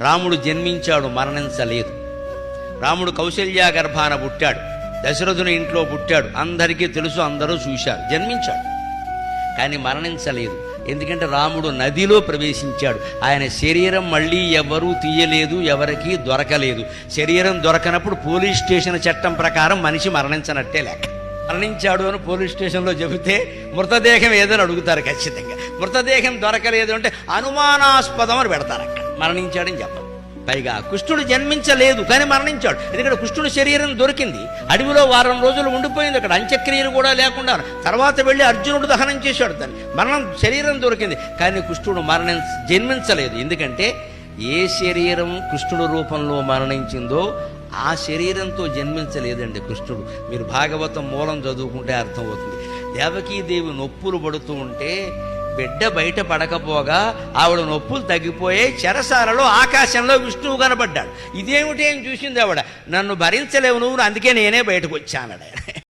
రాముడు జన్మించాడు మరణించలేదు. రాముడు కౌశల్యా గర్భాన పుట్టాడు దశరథుని ఇంట్లో పుట్టాడు. అందరికీ తెలుసు అందరూ చూశారు. జన్మించాడు కానీ మరణించలేదు. ఎందుకంటే రాముడు నదిలో ప్రవేశించాడు. ఆయన శరీరం మళ్ళీ ఎవరూ తీయలేదు ఎవరికీ దొరకలేదు. శరీరం దొరకనప్పుడు పోలీస్ స్టేషన్ చట్టం ప్రకారం మనిషి మరణించనట్టే లెక్క. మరణించాడు అని పోలీస్ స్టేషన్లో చెబితే మృతదేహం ఏదని అడుగుతారు ఖచ్చితంగా. మృతదేహం దొరకలేదు అంటే అనుమానాస్పదం అని పెడతారు అక్కడ మరణించాడని చెప్పాలి. పైగా కృష్ణుడు జన్మించలేదు కానీ మరణించాడు. ఎందుకంటే కృష్ణుడు శరీరం దొరికింది. అడవిలో వారం రోజులు ఉండిపోయింది. అక్కడ అంత్యక్రియలు కూడా లేకుండా తర్వాత వెళ్ళి అర్జునుడు దహనం చేశాడు దాన్ని. మరణం శరీరం దొరికింది. కానీ కృష్ణుడు మరణించ జన్మించలేదు. ఎందుకంటే ఏ శరీరం కృష్ణుడు రూపంలో మరణించిందో ఆ శరీరంతో జన్మించలేదండి కృష్ణుడు. మీరు భాగవతం మూలం చదువుకుంటే అర్థమవుతుంది. దేవకీదేవి నొప్పులు పడుతూ ఉంటే బిడ్డ బయట పడకపోగా ఆవిడ నొప్పులు తగ్గిపోయి చెరసాలలో ఆకాశంలో విష్ణువు కనబడ్డాడు. ఇదేమిటి అని చూసింది ఆవిడ. నన్ను భరించలేవు నువ్వు అందుకే నేనే బయటకు వచ్చానడ